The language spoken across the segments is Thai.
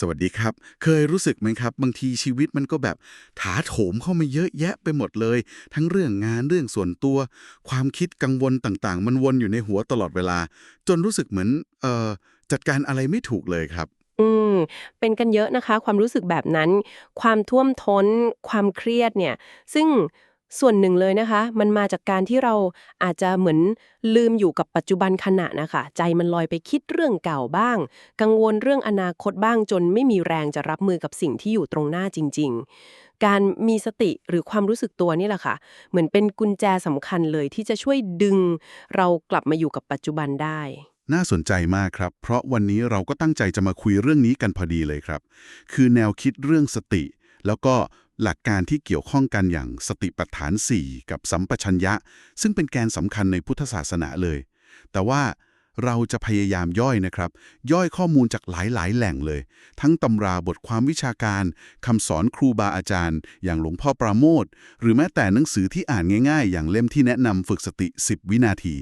สวัสดีครับ เคยรู้สึกไหมครับ บางทีชีวิตมันก็แบบถาโถมเข้ามาเยอะแยะไปหมดเลย ทั้งเรื่องงานเรื่องส่วนตัว ความคิดกังวลต่างๆ มันวนอยู่ในหัวตลอดเวลา จนรู้สึกเหมือนเอ่อจัดการอะไรไม่ถูกเลยครับ อืม เป็นกันเยอะนะคะ ความรู้สึกแบบนั้น ความท่วมท้น ความเครียดเนี่ย ซึ่ง ส่วนหนึ่งเลยนะคะ มันมาจากการที่เราอาจจะเหมือนลืมอยู่กับปัจจุบันขณะนะคะ ใจมันลอยไปคิดเรื่องเก่าบ้าง กังวลเรื่องอนาคตบ้างจนไม่มีแรงจะรับมือกับสิ่งที่อยู่ตรงหน้าจริง ๆ การมีสติหรือความรู้สึกตัวนี่แหละค่ะ เหมือนเป็นกุญแจสำคัญเลยที่จะช่วยดึง เรากลับมาอยู่กับปัจจุบันได้ น่าสนใจมากครับ เพราะวันนี้เราก็ตั้งใจจะมาคุยเรื่องนี้กันพอดีเลยครับ คือแนวคิดเรื่องสติ แล้วก็ หลักการที่เกี่ยวข้องกันอย่างสติปัฏฐาน 4 กับสัมปชัญญะ ซึ่งเป็นแกนสำคัญในพุทธศาสนาเลย แต่ว่าเราจะพยายามย่อยนะครับ ย่อยข้อมูลจากหลายๆ แหล่งเลย ทั้งตำราบทความวิชาการคำสอนครูบาอาจารย์ อย่างหลวงพ่อปราโมทหรือแม้แต่หนังสือที่อ่านง่าย ๆ อย่างเล่มที่แนะนำฝึกสติ 10 วินาที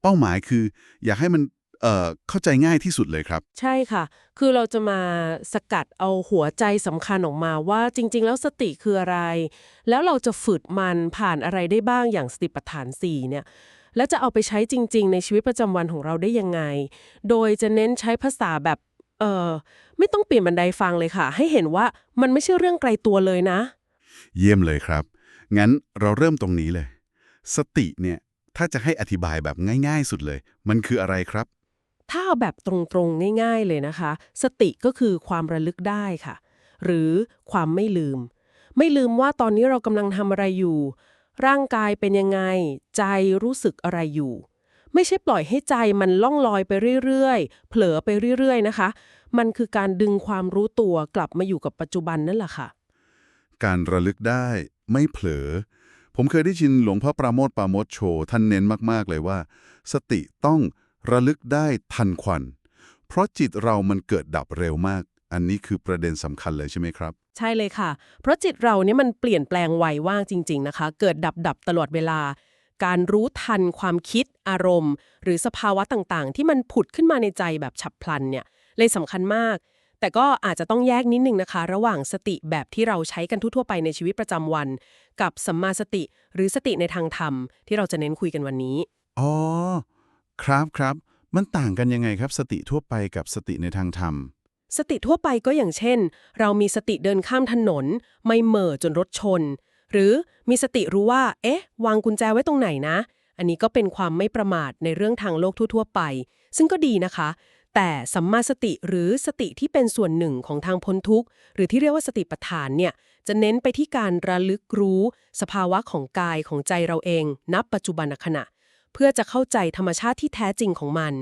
เป้าหมายคือ อยากให้มัน เอ่อเข้าใจง่ายที่สุดเลยครับ ใช่ค่ะ คือเราจะมาสกัดเอาหัวใจสำคัญออกมาว่าจริง ๆ แล้วสติคืออะไร แล้วเราจะฝึกมันผ่านอะไรได้บ้างอย่างสติปัฏฐาน4เนี่ยแล้วจะเอาไปใช้จริง ๆ ในชีวิตประจำวันของเราได้ยังไง โดยจะเน้นใช้ภาษาแบบเออไม่ต้องเปลี่ยนบันไดฟังเลยค่ะ ให้เห็นว่ามันไม่ใช่เรื่องไกลตัวเลยนะ เยี่ยมเลยครับ งั้นเราเริ่มตรงนี้เลย สติเนี่ยถ้าจะให้อธิบายแบบง่าย ๆ สุดเลย มันคืออะไรครับ ถ้าแบบตรงๆง่าย ๆเลยนะคะ สติก็คือความระลึกได้ค่ะ หรือความไม่ลืม ไม่ลืมว่าตอนนี้เรากำลังทำอะไรอยู่ ร่างกายเป็นยังไง ใจรู้สึกอะไรอยู่ ไม่ใช่ปล่อยให้ใจมันล่องลอยไปเรื่อยๆ เผลอไปเรื่อยๆนะคะ มันคือการดึงความรู้ตัวกลับมาอยู่กับปัจจุบันนั่นแหละค่ะ การระลึกได้ไม่เผลอ ผมเคยได้ยินหลวงพ่อปราโมทปราโมทโชท่านเน้นมากๆเลยว่า สติต้อง ระลึกได้ทันควัน เพราะจิตเรามันเกิดดับเร็วมาก อันนี้คือประเด็นสำคัญเลยใช่ไหมครับ ใช่เลยค่ะ เพราะจิตเราเนี่ยมันเปลี่ยนแปลงไวว่างจริง ๆนะคะ เกิดดับดับๆตลอดเวลา การรู้ทันความคิดอารมณ์ หรือสภาวะต่างๆ ที่มันผุดขึ้นมาในใจแบบฉับพลันเนี่ยเลยสำคัญมากแต่ก็อาจจะต้องแยกนิดนึงนะคะ ระหว่างสติแบบที่เราใช้กันทั่วๆไปในชีวิตประจำวัน กับสัมมาสติหรือสติในทางธรรม ที่เราจะเน้นคุยกันวันนี้ อ๋อ ครับครับ มันต่างกันยังไงครับ สติทั่วไปกับสติในทางธรรม สติทั่วไปก็อย่างเช่น เรามีสติเดินข้ามถนน ไม่เหม่อจนรถชน หรือมีสติรู้ว่า เอ๊ะ วางกุญแจไว้ตรงไหนนะ อันนี้ก็เป็นความไม่ประมาทในเรื่องทางโลกทั่วๆไป ซึ่งก็ดีนะคะ แต่สัมมาสติหรือสติที่เป็นส่วนหนึ่งของทางพ้นทุกข์ หรือที่เรียกว่าสติปัฏฐานเนี่ยจะเน้นไปที่การระลึกรู้ สภาวะของกายของใจเราเอง นับปัจจุบันขณะ พื่อจะเข้าใจธรรมชาติที่แท้จริงของมัน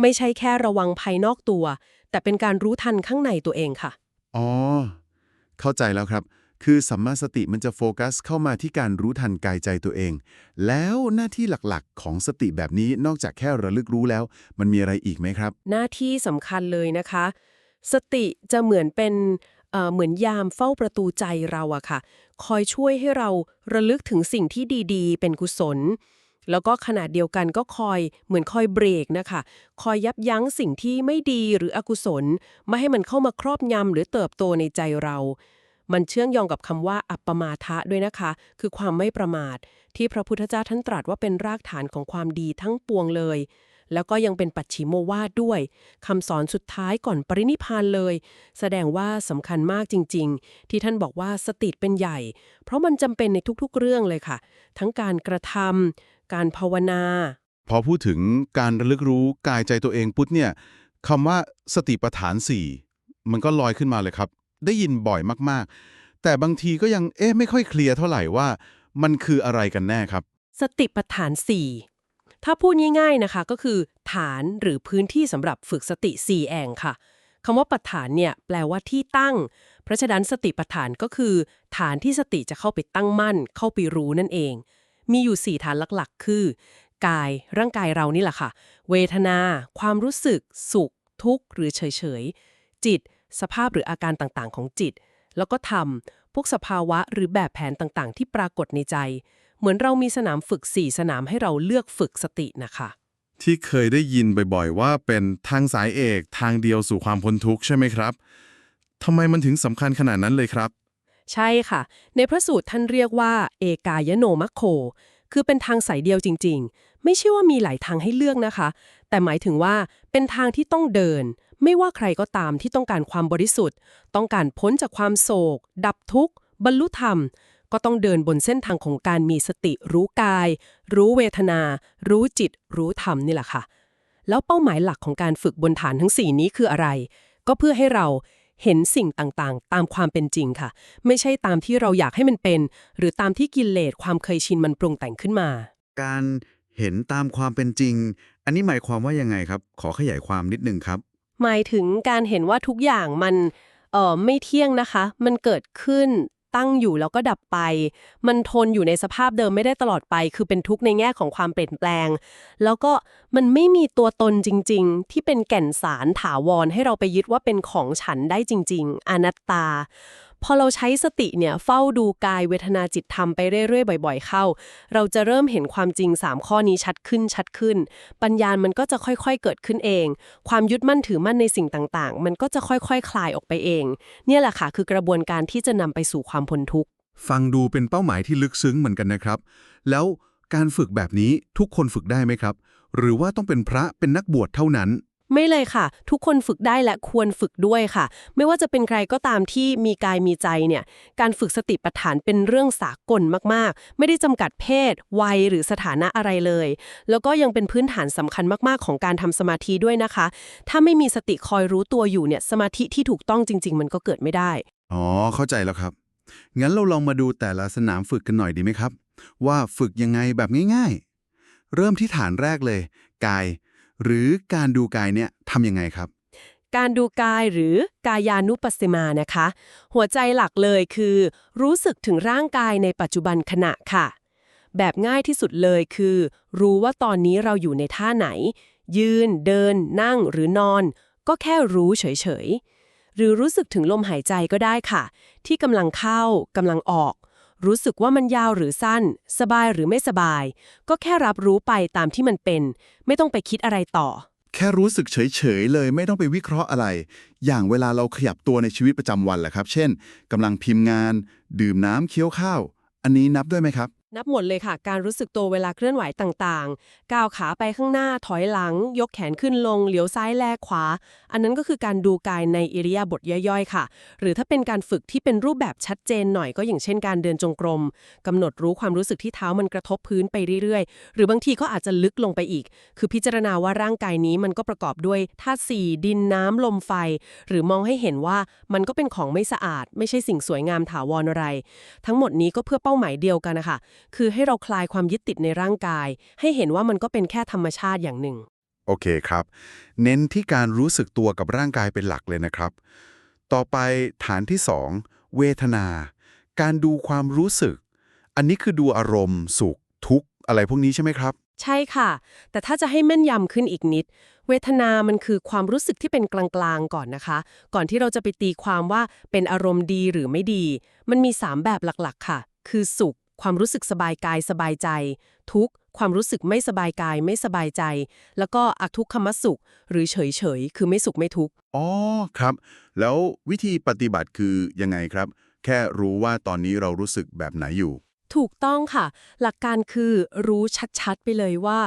ไม่ใช่แค่ระวังภายนอกตัว แต่เป็นการรู้ทันข้างในตัวเองค่ะ อ๋อ เข้าใจแล้วครับ คือสัมมาสติมันจะโฟกัสเข้ามาที่การรู้ทันกายใจตัวเอง แล้วหน้าที่หลักๆ ของสติแบบนี้นอกจากแค่ระลึกรู้แล้ว มันมีอะไรอีกไหมครับ หน้าที่สำคัญเลยนะคะ สติจะเหมือนเป็นเอ่อเหมือนยามเฝ้าประตูใจเราอะค่ะ คอยช่วยให้เราระลึกถึงสิ่งที่ดีๆ เป็นกุศล แล้วก็ขณะเดียวกันก็คอยเหมือนคอยเบรกนะคะ คอยยับยั้งสิ่งที่ไม่ดีหรืออกุศล ไม่ให้มันเข้ามาครอบงำหรือเติบโตในใจเรา มันเชื่องยองกับคำว่าอัปปมาทะด้วยนะคะ คือความไม่ประมาท ที่พระพุทธเจ้าท่านตรัสว่าเป็นรากฐานของความดีทั้งปวงเลย แล้วก็ยังเป็นปัจฉิมโมวาทด้วยคำสอนสุดท้ายก่อนปรินิพพานเลย แสดงว่าสำคัญมากจริง ๆ ที่ท่านบอกว่าสติเป็นใหญ่ เพราะมันจำเป็นในทุกๆเรื่องเลยค่ะ ทั้งการกระทำการภาวนา พอพูดถึงการระลึกรู้กายใจตัวเองปุ๊บเนี่ยคำว่าสติปัฏฐาน4มันก็ลอยขึ้นมาเลยครับ ได้ยินบ่อยมากๆ แต่บางทีก็ยังเอ๊ะไม่ค่อยเคลียร์เท่าไหร่ว่า มันคืออะไรกันแน่ครับ สติปัฏฐาน4 ถ้าพูดง่ายๆนะคะก็คือ ฐานหรือพื้นที่สำหรับฝึกสติ 4 แองค่ะคำว่าปัฏฐานเนี่ยแปลว่าที่ตั้ง เพราะฉะนั้นสติปัฏฐานก็คือ ฐานที่สติจะเข้าไปตั้งมั่น เข้าไปรู้นั่นเอง มีอยู่ 4 ฐานหลักๆ คือ กายร่างกายเรานี่แหละค่ะ เวทนา ความรู้สึก สุข ทุกข์ หรือเฉยๆ จิต สภาพหรืออาการต่างๆ ของจิต แล้วก็ธรรมพวกสภาวะหรือแบบแผนต่างๆ ที่ปรากฏในใจ เหมือนเรามีสนามฝึก 4 สนามให้เราเลือกฝึกสตินะคะ ที่เคยได้ยินบ่อยๆ ว่าเป็นทางสายเอกทางเดียวสู่ความพ้นทุกข์ใช่ไหมครับทำไมมันถึงสำคัญขนาดนั้นเลยครับ ใช่ค่ะ ในพระสูตรท่านเรียกว่า เอกายโนมัคโค คือเป็นทางสายเดียวจริง ๆ ไม่ใช่ว่ามีหลายทางให้เลือกนะคะ แต่หมายถึงว่าเป็นทางที่ต้องเดิน ไม่ว่าใครก็ตามที่ต้องการความบริสุทธิ์ ต้องการพ้นจากความโศก ดับทุกข์ บรรลุธรรม ก็ต้องเดินบนเส้นทางของการมีสติรู้กาย รู้เวทนา รู้จิต รู้ธรรมนี่แหละค่ะ แล้วเป้าหมายหลักของการฝึกบนฐานทั้ง 4 นี้คืออะไร ก็เพื่อให้เราเห็นสิ่งต่างๆ ตามความเป็นจริงค่ะ ไม่ใช่ตามที่เราอยากให้มันเป็น หรือตามที่กิเลสความเคยชินมันปรุงแต่งขึ้นมา การเห็นตามความเป็นจริง อันนี้หมายความว่ายังไงครับ ขอขยายความนิดนึงครับ หมายถึงการเห็นว่าทุกอย่างมันเอ่อไม่เที่ยงนะคะ มันเกิดขึ้น ตั้งอยู่แล้วก็ดับไป มันทนอยู่ในสภาพเดิมไม่ได้ตลอดไป คือเป็นทุกข์ในแง่ของความเปลี่ยนแปลง แล้วก็มันไม่มีตัวตนจริง ๆ ที่เป็นแก่นสารถาวรให้เราไปยึดว่าเป็นของฉันได้จริง ๆ อนัตตา พอเราใช้สติเนี่ยเฝ้าดูกายเวทนาจิตธรรมไปเรื่อยๆ บ่อย ๆ เข้า เราจะเริ่มเห็นความจริง 3 ข้อนี้ชัดขึ้นชัดขึ้น ปัญญามันก็จะค่อยๆเกิดขึ้นเอง ความยึดมั่นถือมั่นในสิ่งต่างๆ มันก็จะค่อยๆคคลายออกไปเอง เนี่ยแหละค่ะคือกระบวนการที่จะนำไปสู่ความพ้นทุกข์ฟังดูเป็นเป้าหมายที่ลึกซึ้งเหมือนกันนะครับ แล้วการฝึกแบบนี้ทุกคนฝึกได้ไหมครับ หรือว่าต้องเป็นพระเป็นนักบวชเท่านั้น ไม่เลยค่ะ ทุกคนฝึกได้และควรฝึกด้วยค่ะ ไม่ว่าจะเป็นใครก็ตามที่มีกายมีใจเนี่ยการฝึกสติปัฏฐานเป็นเรื่องสากลมากๆ ไม่ได้จำกัดเพศ วัยหรือสถานะอะไรเลย แล้วก็ยังเป็นพื้นฐานสำคัญมากๆ ของการทำสมาธิด้วยนะคะ ถ้าไม่มีสติคอยรู้ตัวอยู่เนี่ยสมาธิที่ถูกต้องจริง ๆ มันก็เกิดไม่ได้อ๋อเข้าใจแล้วครับงั้นเราลองมาดูแต่ละสนามฝึกกันหน่อยดีไหมครับ ว่าฝึกยังไงแบบง่าย ๆ เริ่มที่ฐานแรกเลย กาย หรือการดูกายเนี่ยทำยังไงครับ การดูกายหรือกายานุปัสสิมานะคะ หัวใจหลักเลยคือ รู้สึกถึงร่างกายในปัจจุบันขณะค่ะ แบบง่ายที่สุดเลยคือ รู้ว่าตอนนี้เราอยู่ในท่าไหน ยืน เดิน นั่งหรือนอน ก็แค่รู้เฉยๆหรือรู้สึกถึงลมหายใจก็ได้ค่ะ ที่กำลังเข้ากำลังออก รู้สึกว่ามันยาวหรือสั้น สบายหรือไม่สบาย ก็แค่รับรู้ไปตามที่มันเป็น ไม่ต้องไปคิดอะไรต่อ แค่รู้สึกเฉยๆเลยไม่ต้องไปวิเคราะห์อะไร อย่างเวลาเราขยับตัวในชีวิตประจำวันแหละครับ เช่นกำลังพิมพ์งาน ดื่มน้ำเคี้ยวข้าว อันนี้นับด้วยไหมครับ นับหมดเลยค่ะ การรู้สึกตัวเวลาเคลื่อนไหวต่างๆ ก้าวขาไปข้างหน้าถอยหลัง ยกแขนขึ้นลง เหลียวซ้ายแลขวา อันนั้นก็คือการดูกายในอิริยาบถย่อยๆ ค่ะ หรือถ้าเป็นการฝึกที่เป็นรูปแบบชัดเจนหน่อยก็อย่างเช่นการเดินจงกรมกำหนดรู้ความรู้สึกที่เท้ามันกระทบพื้นไปเรื่อยๆ หรือบางทีก็อาจจะลึกลงไปอีก คือพิจารณาว่าร่างกายนี้มันก็ประกอบด้วยธาตุสี่ดินน้ำลมไฟ หรือมองให้เห็นว่ามันก็เป็นของไม่สะอาด ไม่ใช่สิ่งสวยงามถาวรอะไร ทั้งหมดนี้ก็เพื่อเป้าหมายเดียวกันนะคะคือให้เราคลายความยึดติดในร่างกาย ให้เห็นว่ามันก็เป็นแค่ธรรมชาติอย่างหนึ่ง โอเคครับ เน้นที่การรู้สึกตัวกับร่างกายเป็นหลักเลยนะครับ ต่อไปฐานที่ 2 เวทนา การดูความรู้สึก อันนี้คือดูอารมณ์ สุข ทุกข์ อะไรพวกนี้ใช่ไหมครับ ใช่ค่ะ แต่ถ้าจะให้แม่นยำขึ้นอีกนิด เวทนามันคือความรู้สึกที่เป็นกลางๆก่อนนะคะ ก่อนที่เราจะไปตีความว่าเป็นอารมณ์ดีหรือไม่ดี มันมี 3 แบบหลักๆ ค่ะ คือสุข ความรู้สึกสบายกายสบายใจ ทุกข์ความรู้สึกไม่สบายกายไม่สบายใจ แล้วก็อทุกขมสุข หรือเฉยๆคือไม่สุขไม่ทุกข์อ๋อครับ แล้ววิธีปฏิบัติคือยังไงครับ แค่รู้ว่าตอนนี้เรารู้สึกแบบไหนอยู่ ถูกต้องค่ะ หลักการคือรู้ชัดๆไปเลยว่า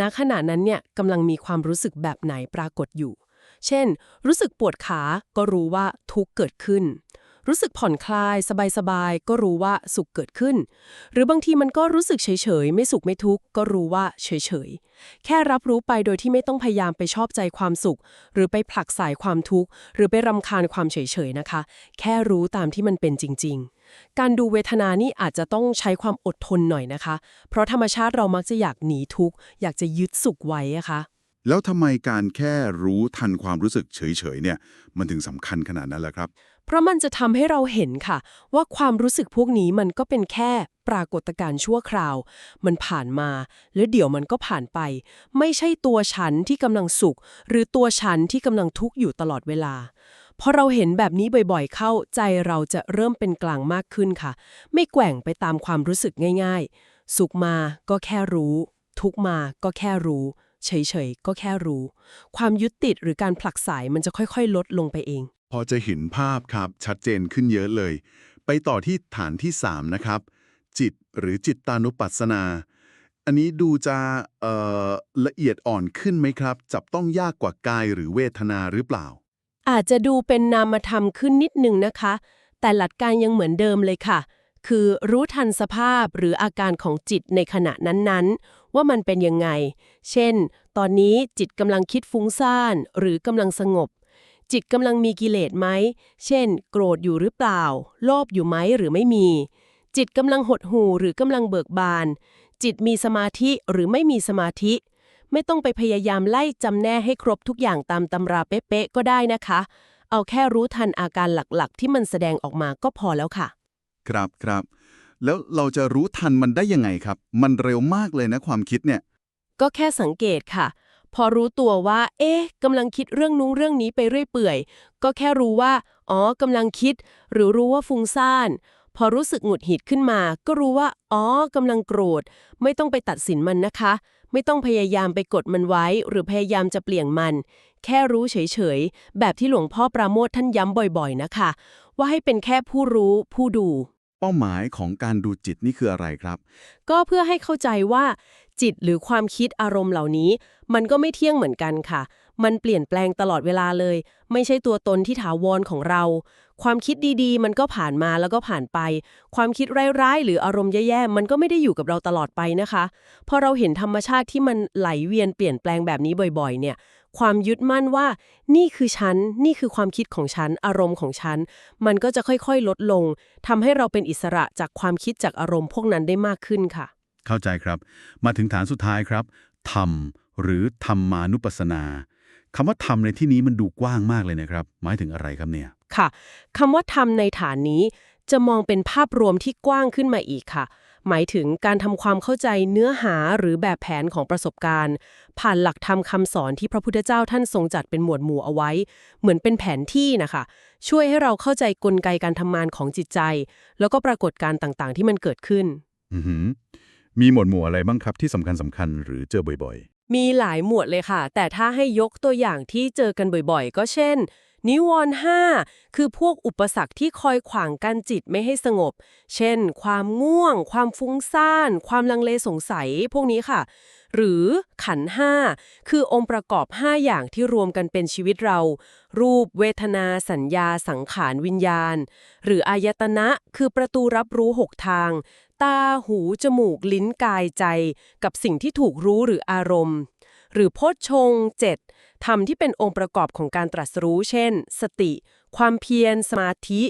ณขณะนั้นเนี่ยกำลังมีความรู้สึกแบบไหนปรากฏอยู่ เช่น รู้สึกปวดขาก็รู้ว่าทุกข์เกิดขึ้น รู้สึกผ่อนคลาย สบายๆ ก็รู้ว่าสุขเกิดขึ้น หรือบางทีมันก็รู้สึกเฉยๆ ไม่สุขไม่ทุกข์ ก็รู้ว่าเฉยๆ แค่รับรู้ไปโดยที่ไม่ต้องพยายามไปชอบใจความสุข หรือไปผลักสายความทุกข์ หรือไปรำคาญความเฉยๆนะคะ แค่รู้ตามที่มันเป็นจริง ๆการดูเวทนานี่อาจจะต้องใช้ความอดทนหน่อยนะคะ เพราะธรรมชาติเรามักจะอยากหนีทุกข์ อยากจะยึดสุขไว้อะคะ แล้วทำไมการแค่รู้ทันความรู้สึกเฉยๆเนี่ย มันถึงสำคัญขนาดนั้นล่ะครับ เพราะมันจะทำให้เราเห็นค่ะ ว่าความรู้สึกพวกนี้มันก็เป็นแค่ปรากฏการณ์ชั่วคราว มันผ่านมา แล้วเดี๋ยวมันก็ผ่านไป ไม่ใช่ตัวฉันที่กำลังสุข หรือตัวฉันที่กำลังทุกข์อยู่ตลอดเวลาพอเราเห็นแบบนี้บ่อยๆ เข้าใจเราจะเริ่มเป็นกลางมากขึ้นค่ะ ไม่แกว่งไปตามความรู้สึกง่าย ๆ สุขมาก็แค่รู้ ทุกมาก็แค่รู้ เฉยๆ ก็แค่รู้ ความยึดติดหรือการผลักสายมันจะค่อยๆ ลดลงไปเอง พอจะเห็นภาพครับชัดเจนขึ้นเยอะเลย ไปต่อที่ฐานที่ 3 นะครับ จิตหรือจิตตานุปัสสนา อันนี้ดูจะเอ่อละเอียดอ่อนขึ้นไหมครับ จับต้องยากกว่ากายหรือเวทนาหรือเปล่า อาจจะดูเป็นนามธรรมขึ้นนิดหนึ่งนะคะ แต่หลักการยังเหมือนเดิมเลยค่ะ คือรู้ทันสภาพหรืออาการของจิตในขณะนั้นๆ ว่ามันเป็นยังไง เช่น ตอนนี้จิตกำลังคิดฟุ้งซ่านหรือกำลังสงบ จิตกำลังมีกิเลสไหม เช่น โกรธอยู่หรือเปล่า โลภอยู่ไหมหรือไม่มี จิตกำลังหดหู่หรือกำลังเบิกบาน จิตมีสมาธิหรือไม่มีสมาธิ ไม่ต้องไปพยายามไล่จำแนกให้ครบทุกอย่างตามตำราเป๊ะๆก็ได้นะคะ เอาแค่รู้ทันอาการหลักๆ ที่มันแสดงออกมาก็พอแล้วค่ะ ครับครับ แล้วเราจะรู้ทันมันได้ยังไงครับ มันเร็วมากเลยนะความคิดเนี่ย ก็แค่สังเกตค่ะ พอรู้ตัวว่า เอ๊ะกำลังคิดเรื่องนู้นเรื่องนี้ไปเรื่อยเปื่อย ก็แค่รู้ว่า อ๋อกำลังคิด หรือรู้ว่าฟุ้งซ่าน พอรู้สึกหงุดหงิดขึ้นมา ก็รู้ว่า อ๋อกำลังโกรธ ไม่ต้องไปตัดสินมันนะคะ ไม่ต้องพยายามไปกดมันไว้ หรือพยายามจะเปลี่ยนมัน แค่รู้เฉยๆ แบบที่หลวงพ่อปราโมทท่านย้ำบ่อยๆ นะคะ ว่าให้เป็นแค่ผู้รู้ผู้ดู เป้าหมายของการดูจิตนี่คืออะไรครับ ก็เพื่อให้เข้าใจว่า จิตหรือความคิดอารมณ์เหล่านี้ มันก็ไม่เที่ยงเหมือนกันค่ะ มันเปลี่ยนแปลงตลอดเวลาเลย ไม่ใช่ตัวตนที่ถาวรของเรา ความคิดดีๆ มันก็ผ่านมาแล้วก็ผ่านไป ความคิดร้ายๆ หรืออารมณ์แย่ๆ มันก็ไม่ได้อยู่กับเราตลอดไปนะคะ พอเราเห็นธรรมชาติที่มันไหลเวียนเปลี่ยนแปลงแบบนี้บ่อย ๆ เนี่ย ความยึดมั่นว่า นี่คือฉัน นี่คือความคิดของฉัน อารมณ์ของฉัน มันก็จะค่อยๆ ลดลงทำให้เราเป็นอิสระจากความคิดจากอารมณ์พวกนั้นได้มากขึ้นค่ะ เข้าใจครับ มาถึงฐานสุดท้ายครับธรรมหรือธรรมานุปัสสนาคำว่าธรรมในที่นี้มันดูกว้างมากเลยนะครับ หมายถึงอะไรครับเนี่ย ค่ะคำว่าทำในฐานนี้จะมองเป็นภาพรวมที่กว้างขึ้นมาอีกค่ะ หมายถึงการทำความเข้าใจเนื้อหาหรือแบบแผนของประสบการณ์ ผ่านหลักธรรมคำสอนที่พระพุทธเจ้าท่านทรงจัดเป็นหมวดหมู่เอาไว้ เหมือนเป็นแผนที่นะคะ ช่วยให้เราเข้าใจกลไกการทำงานของจิตใจ แล้วก็ปรากฏการณ์ต่างๆ ที่มันเกิดขึ้นอือหือมีหมวดหมู่อะไรบ้างครับที่สำคัญสำคัญหรือเจอบ่อยมีหลายหมวดเลยค่ะ แต่ถ้าให้ยกตัวอย่างที่เจอกันบ่อยๆ ก็เช่น นิวรณ์ห้าคือพวกอุปสรรคที่คอยขวางกันจิตไม่ให้สงบ เช่น ความง่วง ความฟุ้งซ่าน ความลังเลสงสัย พวกนี้ค่ะ หรือขันห้าคือองค์ประกอบ 5 อย่างที่รวมกันเป็นชีวิตเรา รูป เวทนา สัญญา สังขาร วิญญาณ หรืออายตนะ คือประตูรับรู้หกทาง ตา หู จมูก ลิ้น กาย ใจ กับสิ่งที่ถูกรู้หรืออารมณ์ หรือโพชฌงเจ็ด ธรรมที่เป็นองค์ประกอบของการตรัสรู้ เช่น สติ ความเพียร สมาธิ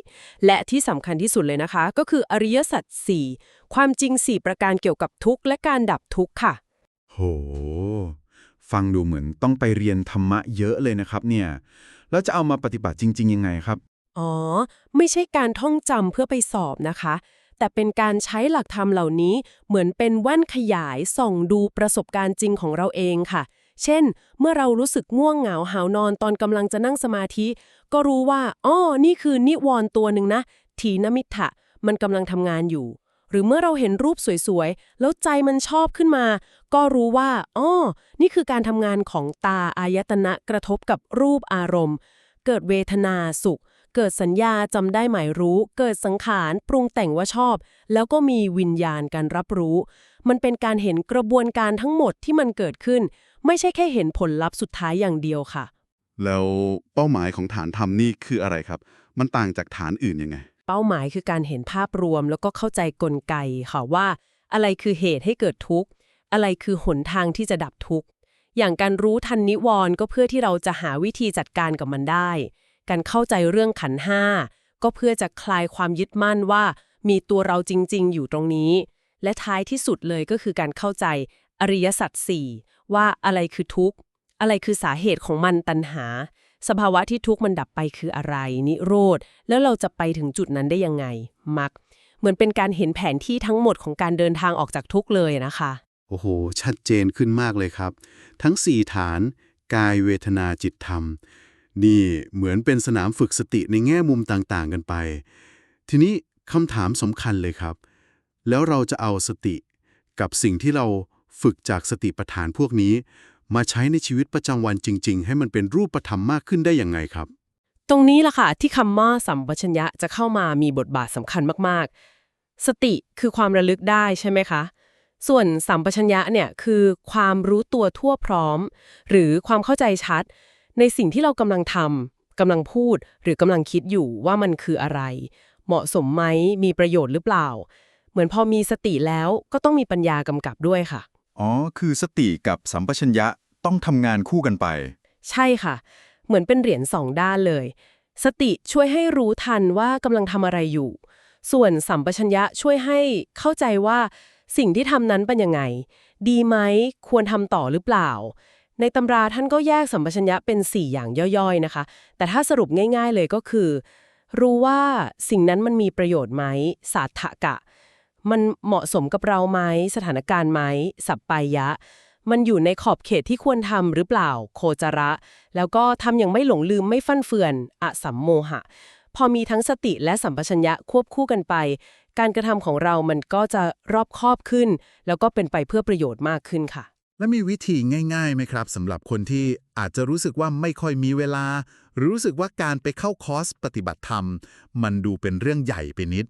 และที่สำคัญที่สุดเลยนะคะ ก็คืออริยสัจสี่ความจริง4ประการเกี่ยวกับทุกข์และการดับทุกข์ค่ะๆโห ฟังดูเหมือนต้องไปเรียนธรรมะเยอะเลยนะครับเนี่ย แล้วจะเอามาปฏิบัติจริง ๆ ยังไงครับ อ๋อ ไม่ใช่การท่องจำเพื่อไปสอบนะคะ แต่เป็นการใช้หลักธรรมเหล่านี้เหมือนเป็นแว่นขยายส่องดูประสบการณ์จริงของเราเองค่ะ เช่น เมื่อเรารู้สึกง่วงเหงาหาวนอนตอนกำลังจะนั่งสมาธิ ก็รู้ว่าอ๋อนี่คือนิวรณ์ตัวหนึ่งนะทีนมิทธะมันกำลังทำงานอยู่ หรือเมื่อเราเห็นรูปสวยๆ แล้วใจมันชอบขึ้นมา ก็รู้ว่าอ๋อนี่คือการทำงานของตาอายตนะกระทบกับรูปอารมณ์ เกิดเวทนาสุข เกิดสัญญาจำได้หมายรู้ เกิดสังขารปรุงแต่งว่าชอบ แล้วก็มีวิญญาณการรับรู้ มันเป็นการเห็นกระบวนการทั้งหมดที่มันเกิดขึ้น ไม่ใช่แค่เห็นผลลัพธ์สุดท้ายอย่างเดียวค่ะ แล้วเป้าหมายของฐานธรรมนี่คืออะไรครับ มันต่างจากฐานอื่นยังไง เป้าหมายคือการเห็นภาพรวมแล้วก็เข้าใจกลไกค่ะว่า อะไรคือเหตุให้เกิดทุกข์ อะไรคือหนทางที่จะดับทุกข์ อย่างการรู้ทันนิวรณ์ก็เพื่อที่เราจะหาวิธีจัดการกับมันได้ การเข้าใจเรื่องขันธ์ห้าก็เพื่อจะคลายความยึดมั่นว่า มีตัวเราจริง ๆ อยู่ตรงนี้ และท้ายที่สุดเลยก็คือการเข้าใจอริยสัจสี่ ว่าอะไรคือทุกข์ อะไรคือสาเหตุของมันตัณหา สภาวะที่ทุกข์มันดับไปคืออะไร นิโรธ แล้วเราจะไปถึงจุดนั้นได้ยังไง มัก เหมือนเป็นการเห็นแผนที่ทั้งหมดของการเดินทางออกจากทุกข์เลยนะคะ โอ้โห ชัดเจนขึ้นมากเลยครับ ทั้ง 4 ฐาน กายเวทนาจิตธรรม นี่เหมือนเป็นสนามฝึกสติในแง่มุมต่างๆ กันไป ทีนี้คำถามสำคัญเลยครับ แล้วเราจะเอาสติกับสิ่งที่เรา ฝึกจากสติปัฏฐานพวกนี้ มาใช้ในชีวิตประจำวันจริง ๆ ให้มันเป็นรูปธรรมมากขึ้นได้ยังไงครับ ตรงนี้ล่ะค่ะที่คำว่าสัมปชัญญะจะเข้ามามีบทบาทสำคัญมากๆ สติคือความระลึกได้ใช่ไหมคะ ส่วนสัมปชัญญะเนี่ยคือความรู้ตัวทั่วพร้อม หรือความเข้าใจชัด ในสิ่งที่เรากำลังทำกำลังพูด หรือกำลังคิดอยู่ว่ามันคืออะไร เหมาะสมไหมมีประโยชน์หรือเปล่า เหมือนพอมีสติแล้วก็ต้องมีปัญญากำกับด้วยค่ะ อ๋อ คือสติกับสัมปชัญญะต้องทำงานคู่กันไป ใช่ค่ะ เหมือนเป็นเหรียญสองด้านเลย สติช่วยให้รู้ทันว่ากำลังทำอะไรอยู่ ส่วนสัมปชัญญะช่วยให้เข้าใจว่าสิ่งที่ทำนั้นเป็นยังไง ดีไหมควรทำต่อหรือเปล่า ในตำราท่านก็แยกสัมปชัญญะเป็น 4 อย่างย่อยๆนะคะ แต่ถ้าสรุปง่าย ๆเลยก็คือ รู้ว่าสิ่งนั้นมันมีประโยชน์ไหมสาธกะ มันเหมาะสมกับเราไหมสถานการณ์ไหมสัปปายะ มันอยู่ในขอบเขตที่ควรทำหรือเปล่า โคจระ แล้วก็ทำอย่างไม่หลงลืมไม่ฟั่นเฟือนอสัมโมหะ พอมีทั้งสติและสัมปชัญญะควบคู่กันไป การกระทำของเรามันก็จะรอบคอบขึ้น แล้วก็เป็นไปเพื่อประโยชน์มากขึ้นค่ะ และมีวิธีง่ายๆไหมครับสำหรับคนที่อาจจะรู้สึกว่าไม่ค่อยมีเวลาหรือรู้สึกว่าการไปเข้าคอร์สปฏิบัติธรรม มันดูเป็นเรื่องใหญ่ไปนิด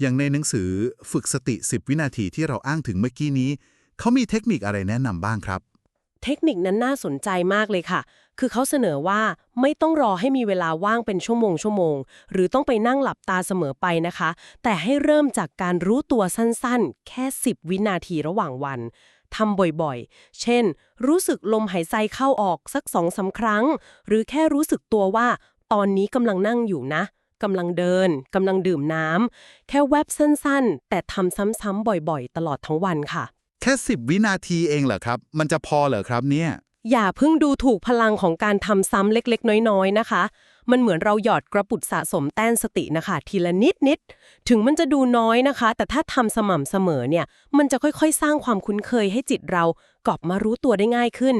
อย่างในหนังสือฝึกสติ 10 วินาทีที่เราอ้างถึงเมื่อกี้นี้ เขามีเทคนิคอะไรแนะนำบ้างครับ เทคนิคนั้นน่าสนใจมากเลยค่ะ คือเขาเสนอว่าไม่ต้องรอให้มีเวลาว่างเป็นชั่วโมงชั่วโมง หรือต้องไปนั่งหลับตาเสมอไปนะคะ แต่ให้เริ่มจากการรู้ตัวสั้นๆ แค่ 10 วินาทีระหว่างวันทำบ่อยๆ เช่น รู้สึกลมหายใจเข้าออกสักสองสาครั้ง หรือแค่รู้สึกตัวว่า ตอนนี้กำลังนั่งอยู่นะ กำลังเดินกำลังดื่มน้ำแค่แวบสั้นๆ แต่ทำซ้ำๆบ่อยๆ ตลอดทั้งวันค่ะ แค่ 10 วินาทีเองเหรอครับ มันจะพอเหรอครับเนี่ยอย่าเพิ่งดูถูกพลังของการทำซ้ำเล็กๆ น้อยๆ นะคะ มันเหมือนเราหยอดกระปุกสะสมแต้นสตินะคะ ทีละนิดนิดๆถึงมันจะดูน้อยนะคะ แต่ถ้าทำสม่ำเสมอเนี่ย มันจะค่อยๆ สร้างความคุ้นเคยให้จิตเรากลับมารู้ตัวได้ง่ายขึ้น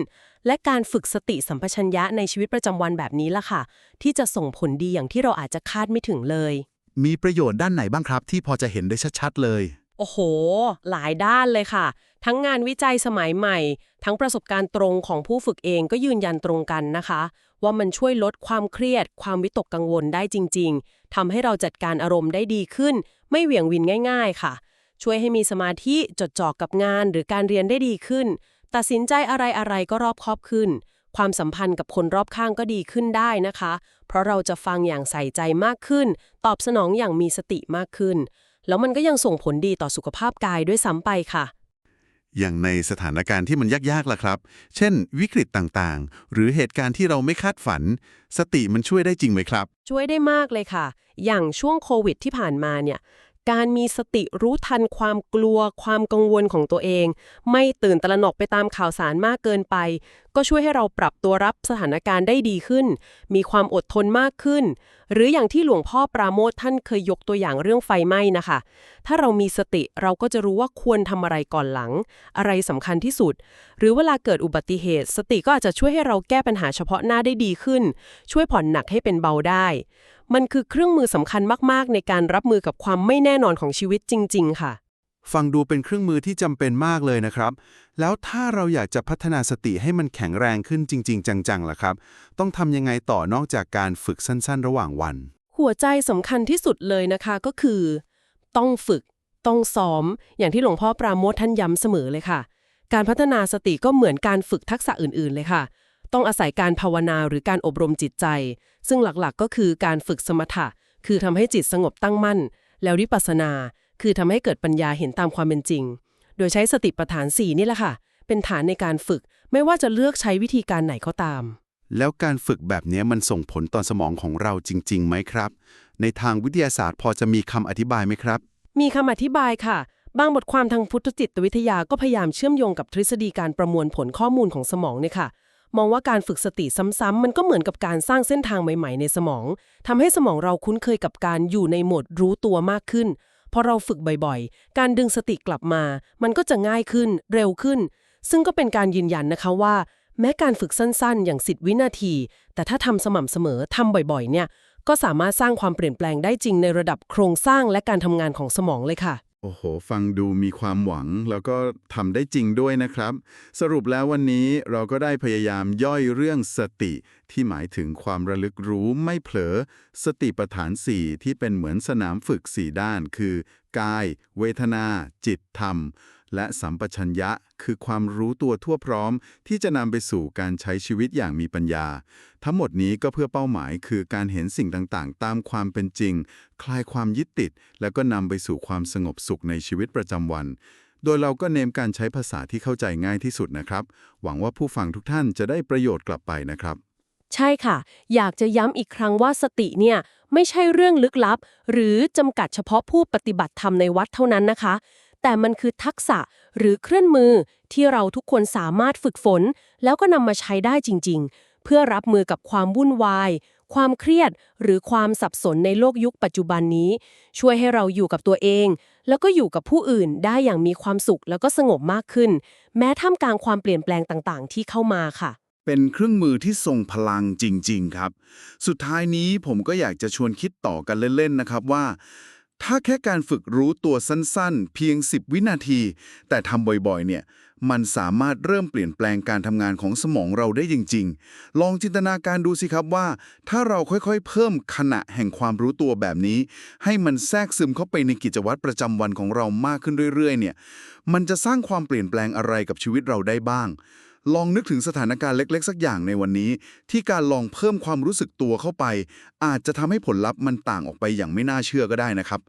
และการฝึกสติสัมปชัญญะในชีวิตประจำวันแบบนี้ล่ะค่ะ ที่จะส่งผลดีอย่างที่เราอาจจะคาดไม่ถึงเลย มีประโยชน์ด้านไหนบ้างครับ ที่พอจะเห็นได้ชัดๆเลย โอ้โห หลายด้านเลยค่ะ ทั้งงานวิจัยสมัยใหม่ ทั้งประสบการณ์ตรงของผู้ฝึกเองก็ยืนยันตรงกันนะคะ ว่ามันช่วยลดความเครียด ความวิตกกังวลได้จริง ๆทำให้เราจัดการอารมณ์ได้ดีขึ้น ไม่เหวี่ยงวินง่าย ๆ ค่ะช่วยให้มีสมาธิจดจ่อกับงานหรือการเรียนได้ดีขึ้น ตัดสินใจอะไรๆก็รอบคอบขึ้น ความสัมพันธ์กับคนรอบข้างก็ดีขึ้นได้นะคะ เพราะเราจะฟังอย่างใส่ใจมากขึ้น ตอบสนองอย่างมีสติมากขึ้น แล้วมันก็ยังส่งผลดีต่อสุขภาพกายด้วยซ้ำไปค่ะ อย่างในสถานการณ์ที่มันยากๆล่ะครับ เช่น วิกฤตต่างๆ หรือเหตุการณ์ที่เราไม่คาดฝัน สติมันช่วยได้จริงไหมครับ ช่วยได้มากเลยค่ะ อย่างช่วงโควิดที่ผ่านมาเนี่ย การมีสติรู้ทันความกลัวความกังวลของตัวเอง ไม่ตื่นตระหนกไปตามข่าวสารมากเกินไป ก็ช่วยให้เราปรับตัวรับสถานการณ์ได้ดีขึ้น มีความอดทนมากขึ้น หรืออย่างที่หลวงพ่อปราโมทท่านเคยยกตัวอย่างเรื่องไฟไหม้นะคะ ถ้าเรามีสติเราก็จะรู้ว่าควรทำอะไรก่อนหลัง อะไรสำคัญที่สุด หรือเวลาเกิดอุบัติเหตุ สติก็อาจจะช่วยให้เราแก้ปัญหาเฉพาะหน้าได้ดีขึ้น ช่วยผ่อนหนักให้เป็นเบาได้ มันคือเครื่องมือสำคัญมากๆ ในการรับมือกับความไม่แน่นอนของชีวิตจริง ๆ ค่ะ ฟังดูเป็นเครื่องมือที่จำเป็นมากเลยนะครับ แล้วถ้าเราอยากจะพัฒนาสติให้มันแข็งแรงขึ้นจริง ๆ จังๆล่ะครับ ต้องทำยังไงต่อนอกจากการฝึกสั้น ๆ ระหว่างวัน หัวใจสำคัญที่สุดเลยนะคะก็คือ ต้องฝึก ต้องซ้อม อย่างที่หลวงพ่อปราโมทท่านย้ำเสมอเลยค่ะ การพัฒนาสติก็เหมือนการฝึกทักษะอื่น ๆ เลยค่ะ ต้องอาศัยการภาวนาหรือการอบรมจิตใจ ซึ่งหลักๆก็คือการฝึกสมถะ คือทำให้จิตสงบตั้งมั่น แล้ววิปัสสนา คือทำให้เกิดปัญญาเห็นตามความเป็นจริง โดยใช้สติปัฏฐานสี่นี่แหละค่ะ เป็นฐานในการฝึก ไม่ว่าจะเลือกใช้วิธีการไหนก็ตาม แล้วการฝึกแบบนี้มันส่งผลต่อสมองของเราจริงๆไหมครับ ในทางวิทยาศาสตร์พอจะมีคำอธิบายไหมครับ มีคำอธิบายค่ะบางบทความทางพุทธจิตวิทยาก็พยายามเชื่อมโยงกับทฤษฎีการประมวลผลข้อมูลของสมองเนี่ยค่ะ มองว่าการฝึกสติซ้ำๆมันก็เหมือนกับการสร้างเส้นทางใหม่ๆ ในสมองทำให้สมองเราคุ้นเคยกับการอยู่ในโหมดรู้ตัวมากขึ้น พอเราฝึกบ่อยๆ การดึงสติกลับมา มันก็จะง่ายขึ้น เร็วขึ้น ซึ่งก็เป็นการยืนยันนะคะว่า แม้การฝึกสั้นๆ อย่าง10วินาที แต่ถ้าทำสม่ำเสมอทำบ่อยๆ เนี่ย ก็สามารถสร้างความเปลี่ยนแปลงได้จริงในระดับโครงสร้างและการทำงานของสมองเลยค่ะ โอ้โห ฟังดูมีความหวังแล้วก็ทำได้จริงด้วยนะครับ สรุปแล้ววันนี้เราก็ได้พยายามย่อยเรื่องสติ ที่หมายถึงความระลึกรู้ไม่เผลอ สติปัฏฐาน 4 ที่เป็นเหมือนสนามฝึก 4 ด้าน คือ กาย เวทนา จิต ธรรม และสัมปชัญญะคือความรู้ตัวทั่วพร้อม ที่จะนำไปสู่การใช้ชีวิตอย่างมีปัญญา ทั้งหมดนี้ก็เพื่อเป้าหมายคือการเห็นสิ่งต่างๆ ตามความเป็นจริง คลายความยึดติด แล้วก็นำไปสู่ความสงบสุขในชีวิตประจำวัน โดยเราก็เน้นการใช้ภาษาที่เข้าใจง่ายที่สุดนะครับ หวังว่าผู้ฟังทุกท่านจะได้ประโยชน์กลับไปนะครับ ใช่ค่ะ อยากจะย้ำอีกครั้งว่าสติเนี่ยไม่ใช่เรื่องลึกลับ หรือจำกัดเฉพาะผู้ปฏิบัติธรรมในวัดเท่านั้นนะคะ แต่มันคือทักษะหรือเครื่องมือที่เราทุกคนสามารถฝึกฝน แล้วก็นำมาใช้ได้จริง ๆ เพื่อรับมือกับความวุ่นวาย ความเครียด หรือความสับสนในโลกยุคปัจจุบันนี้ ช่วยให้เราอยู่กับตัวเอง แล้วก็อยู่กับผู้อื่นได้อย่างมีความสุขแล้วก็สงบมากขึ้น แม้ท่ามกลางความเปลี่ยนแปลงต่างๆ ที่เข้ามาค่ะเป็นเครื่องมือที่ทรงพลังจริง ๆ ครับ สุดท้ายนี้ผมก็อยากจะชวนคิดต่อกันเล่น ๆ นะครับว่า ถ้าแค่การฝึกรู้ตัวสั้นๆ เพียง 10 วินาที แต่ทำบ่อยๆ เนี่ย มันสามารถเริ่มเปลี่ยนแปลงการทำงานของสมองเราได้จริง ๆ ลองจินตนาการดูสิครับว่า ถ้าเราค่อยๆ เพิ่มขณะแห่งความรู้ตัวแบบนี้ ให้มันแทรกซึมเข้าไปในกิจวัตรประจำวันของเรามากขึ้นเรื่อยๆ เนี่ย มันจะสร้างความเปลี่ยนแปลงอะไรกับชีวิตเราได้บ้าง ลองนึกถึงสถานการณ์เล็ก ๆ สักอย่างในวันนี้ ที่การลองเพิ่มความรู้สึกตัวเข้าไป อาจจะทำให้ผลลัพธ์มันต่างออกไปอย่างไม่น่าเชื่อก็ได้นะครับ